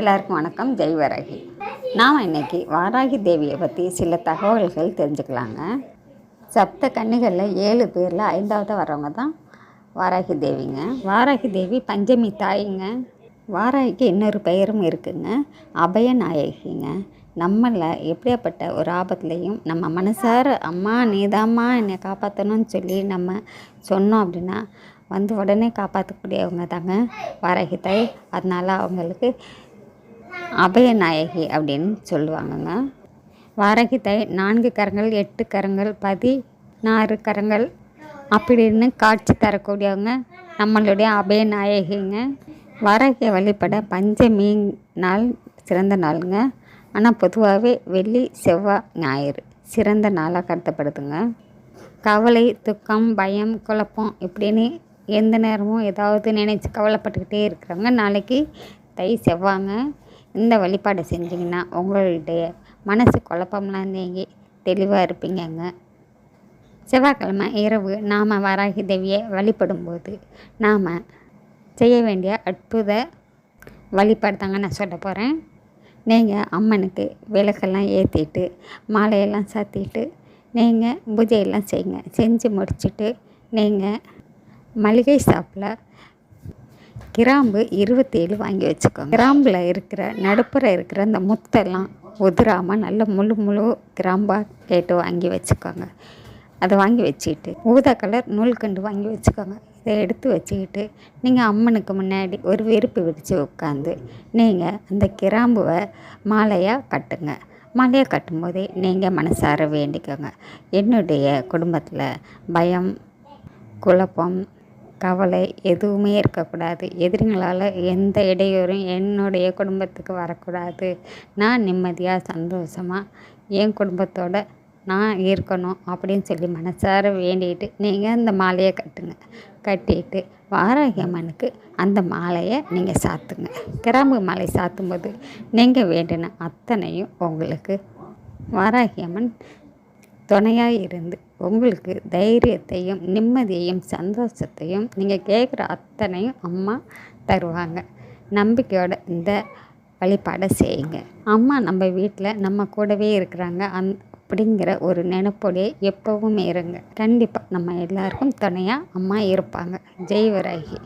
எல்லாருக்கும் வணக்கம். ஜெய் வராகி. நாம் இன்னைக்கு வாராகி தேவியை பற்றி சில தகவல்கள் தெரிஞ்சுக்கலாங்க. சப்த கன்னிகளில் ஏழு பேரில் ஐந்தாவது வரவங்க தான் வாராகி தேவிங்க. வாராகி தேவி பஞ்சமி தாய்ங்க. வாராகிக்கு இன்னொரு பெயரும் இருக்குங்க. அபய நாயகிங்க. நம்மள எப்படியாப்பட்ட ஒரு ஆபத்துலேயும் நம்ம மனசார அம்மா நீதாம்மா என்னை காப்பாற்றணும்னு சொல்லி நம்ம சொன்னோம் அப்படின்னா வந்து உடனே காப்பாற்றக்கூடியவங்க தாங்க வாராகி தாய். அதனால் அவங்களுக்கு அபயநாயகி அப்படின்னு சொல்லுவாங்கங்க. வாரகி தாய் நான்கு கரங்கள் எட்டு கரங்கள் பதினாறு கரங்கள் அப்படின்னு காட்சி தரக்கூடியவங்க நம்மளுடைய அபயநாயகிங்க. வாராகியை வழிபட பஞ்சமி நாள் சிறந்த நாளுங்க. ஆனால் பொதுவாகவே வெள்ளி செவ்வாய் ஞாயிறு சிறந்த நாளாக கருதப்படுதுங்க. கவலை துக்கம் பயம் குழப்பம் இப்படின்னு எந்த நேரமும் ஏதாவது நினச்சி கவலைப்பட்டுக்கிட்டே இருக்கிறவங்க நாளைக்கு தை செவ்வாங்க. இந்த வழிபாடு செஞ்சிங்கன்னா உங்களுடைய மனசு குழப்பம்லாம் நீங்கி தெளிவாக இருப்பீங்கங்க. செவ்வாய்க்கிழமை இரவு நாம் வராகி தேவியை வழிபடும்போது நாம் செய்ய வேண்டிய அற்புத வழிபாடு தாங்க நான் சொல்ல போகிறேன் நீங்கள் அம்மனுக்கு விளக்கெல்லாம் ஏற்றிட்டு மாலையெல்லாம் சாத்திட்டு நீங்கள் பூஜையெல்லாம் செய்யுங்க. செஞ்சு முடிச்சுட்டு நீங்கள் மளிகை ஷாப்பில் கிராம்பு இருபத்தேழு வாங்கி வச்சுக்கோங்க. கிராம்பில் இருக்கிற நடுப்புற இருக்கிற அந்த முத்தெல்லாம் உதிராமல் நல்ல முழு முழு கிராம்பாக கேட்டு வாங்கி வச்சுக்கோங்க. அதை வாங்கி வச்சுக்கிட்டு ஊதா கலர் நூல்கண்டு வாங்கி வச்சுக்கோங்க. இதை எடுத்து வச்சுக்கிட்டு நீங்கள் அம்மனுக்கு முன்னாடி ஒரு வெறுப்பு விரித்து உட்காந்து நீங்கள் அந்த கிராம்புவை மாலையாக கட்டுங்க. மாலையாக கட்டும்போதே நீங்கள் மனசார வேண்டிக்கோங்க. என்னுடைய குடும்பத்தில் பயம் குழப்பம் கவலை எதுவுமே இருக்கக்கூடாது. எதிரிங்களால் எந்த இடையூறும் என்னுடைய குடும்பத்துக்கு வரக்கூடாது. நான் நிம்மதியாக சந்தோஷமாக என் குடும்பத்தோடு நான் இருக்கணும் அப்படின்னு சொல்லி மனசார வேண்டிட்டு நீங்கள் அந்த மாலையை கட்டுங்க. கட்டிட்டு வாராகி அம்மனுக்கு அந்த மாலையை நீங்கள் சாத்துங்க. கிராம்பு மாலை சாத்தும்போது நீங்கள் வேண்டின அத்தனையும் உங்களுக்கு. வாராகி அம்மன் துணையாக இருந்து உங்களுக்கு தைரியத்தையும் நிம்மதியையும் சந்தோஷத்தையும் நீங்கள் கேட்குற அத்தனையும் அம்மா தருவாங்க. நம்பிக்கையோட இந்த வழிபாடை செய்யுங்க. அம்மா நம்ம வீட்டில் நம்ம கூடவே இருக்கிறாங்க அந் அப்படிங்கிற ஒரு நினைப்போடே எப்போவுமே இருங்க. கண்டிப்பாக நம்ம எல்லாருக்கும் துணையாக அம்மா இருப்பாங்க. ஜெய்வராகி.